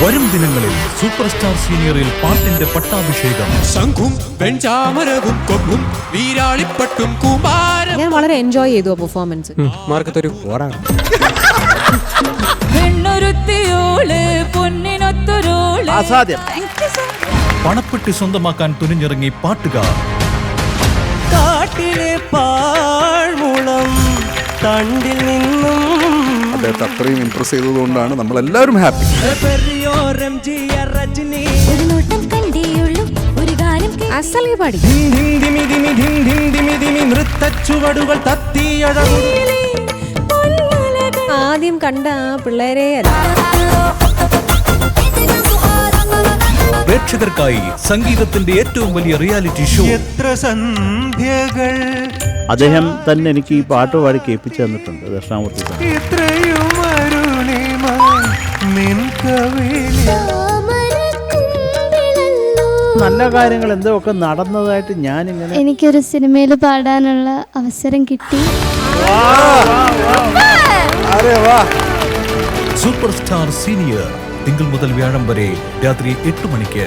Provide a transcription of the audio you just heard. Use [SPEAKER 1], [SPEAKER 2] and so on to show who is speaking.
[SPEAKER 1] വരും ദിനങ്ങളിൽ super star സീനിയറിൽ പാട്ടിന്റെ പട്ടാഭിഷേകം.
[SPEAKER 2] ശംഖും വെഞ്ചാമരവും കൊമ്പും വീരാളിപ്പട്ടും കുമാരം
[SPEAKER 3] ഞാൻ വളരെ എൻജോയ് ചെയ്തു ആ പെർഫോമൻസ്
[SPEAKER 2] മാർക്ക് തരൂ
[SPEAKER 4] പെണ്ണൊരുത്തിയോൾ പൊന്നിനൊത്തൊരോൾ.
[SPEAKER 5] അസാധ്യം.
[SPEAKER 1] പണപ്പെട്ടി സ്വന്തമാക്കാൻ തുനിഞ്ഞിറങ്ങി പാട്ടുകാർ.
[SPEAKER 6] കാട്ടിലെ പാഴ്മുളം തണ്ടിൽ നിന്നും
[SPEAKER 5] അദ്ദേഹത്തെ അത്രയും ഇംപ്രസ് ചെയ്തതുകൊണ്ടാണ് നമ്മളെല്ലാവരും ഹാപ്പി
[SPEAKER 3] ആദ്യം കണ്ട ആ പിള്ളേരെ അല്ല
[SPEAKER 1] പ്രേക്ഷകർക്കായി സംഗീതത്തിന്റെ ഏറ്റവും വലിയ റിയാലിറ്റി ഷോ.
[SPEAKER 6] എത്ര സന്ധ്യകൾ.
[SPEAKER 7] അദ്ദേഹം തന്നെ എനിക്ക് ഈ പാട്ട് പാടി കേൾപ്പിച്ചു തന്നിട്ടുണ്ട് ദക്ഷിണാമൂർത്തി
[SPEAKER 6] ഇത്രയും അരുണിമ നിൻ കവിളിൽ.
[SPEAKER 7] നല്ല കാര്യങ്ങൾ എന്തോ ഒക്കെ നടന്നതായിട്ട് ഞാനിങ്ങനെ
[SPEAKER 8] എനിക്കൊരു സിനിമയിൽ പാടാനുള്ള അവസരം കിട്ടി.
[SPEAKER 1] സൂപ്പർ സ്റ്റാർ സീനിയർ തിങ്കൾ മുതൽ വ്യാഴം വരെ രാത്രി എട്ട് മണിക്ക്.